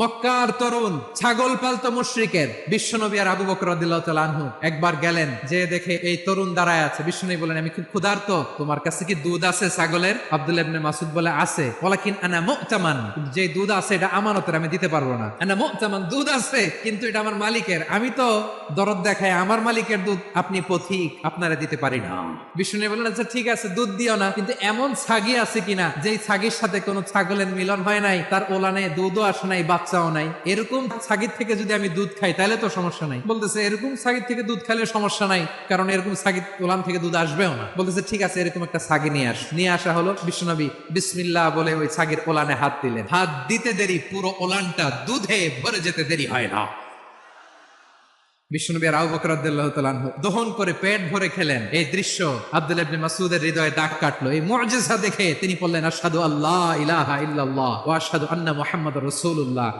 মক্কার তরুণ ছাগল পালতো মুশ্রিকের বিশ্বনবী আর আবু বকর আনহু একবার গেলেন যে দেখে এই তরুণ দাঁড়ায় আছে। বিশ্বনবী বলেন আমি খুব ক্ষুধার্ত তোমার কাছে কি দুধ আছে ছাগলের? আব্দুল্লাহ ইবনে মাসুদ বলে আছে। ওয়ালাকিন আনা মুতামান। যে দুধ আছে এটা আমানতের আমি দিতে পারব না। আনা মুতামান দুধ আছে কিন্তু এটা আমার মালিকের। আমি তো দরদ দেখায় আমার মালিকের দুধ আপনি পথিক আপনারা দিতে পারি না। বিষ্ণু বললেন আচ্ছা ঠিক আছে দুধ দিও না কিন্তু এমন ছাগি আছে কিনা যেই ছাগির সাথে কোনো ছাগলের মিলন হয় নাই তার ওলানে দুধও আসে নাই বাচ্চাও নাই, এরকম ছাগির থেকে যদি আমি দুধ খাই, তাহলে তো সমস্যা নাই। বলতেছে, এরকম ছাগির থেকে দুধ খাইলে সমস্যা নাই, কারণ এরকম ছাগির ওলান থেকে দুধ আসবেও না। বলতেছে, ঠিক আছে, এরকম একটা ছাগি নিয়ে আস। নিয়ে আসা হলো বিশ্বনবী, বিসমিল্লাহ বলে ওই ছাগির ওলানে হাত দিলেন। হাত দিতে দেরি, পুরো ওলানটা দুধে ভরে যেতে দেরি হয় না। বিষ্ণুনবী আবু বকর দহন করে পেট ভরে খেলেন। এই দৃশ্য হৃদয়ে দাগ কাটলো। এই দেখে তিনি বললেন আল্লাহ ইলাহা ইল্লাল্লাহ আন্না